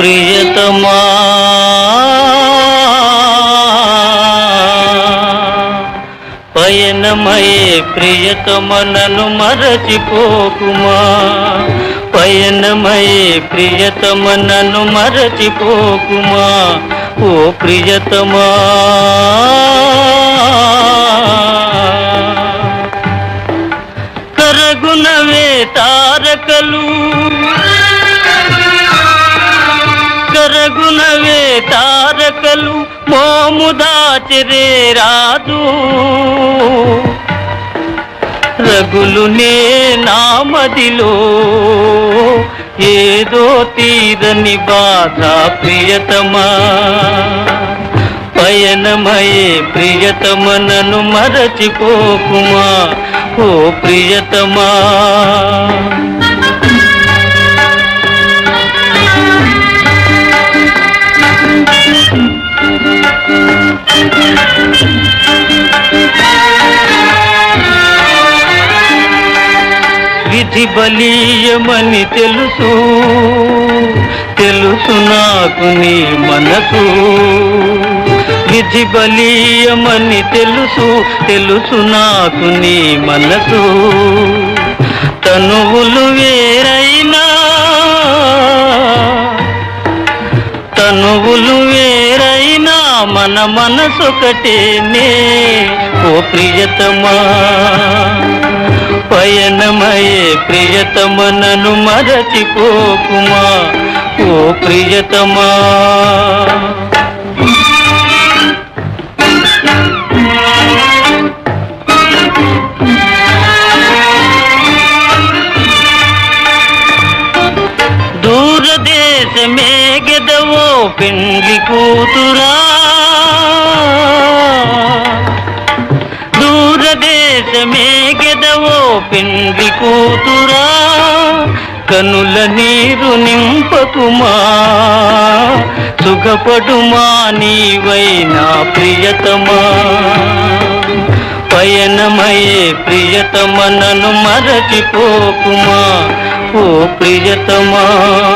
ప్రియతమా. పయనమయే ప్రియతమనను మరచిపోకుమా. పయనమయే ప్రియతమనను మరచిపోకుమా. ఓ ప్రియతమా. కరగునవే తారకలు. కరగునవే తారకలు మోము దాచరే రాదు రగులు నే నామదిలో ఏదో తీరని బాధ ప్రియతమా. పయనమయే ప్రియతమనను మరచిపోకుమా. ఓ ప్రియతమా. విధి బలీయమని తెలుసు. తెలుసు నాకు నీ మనసు. విధి బలీయమని తెలుసు. తెలుసు నాకు నీ మనసు. తనువులు వేరైనా. తనువులు వేరైనా మన మనసొకటేనే. ఓ ప్రియతమా. పయనమయే ప్రియతమనను మరచిపోకుమా ఓ ప్రియతమా. దూరదేశమే గెదవో పెండ్లి కూతురా. దూరదేశమే గెదవో పెండ్లి కూతురా కనుల నీరు నింపకుమా? సుఖపడుమా నీవైనా ప్రియతమా? పయనమయే ప్రియతమ నన్ను మరచిపోకుమా? ఓ ప్రియతమా?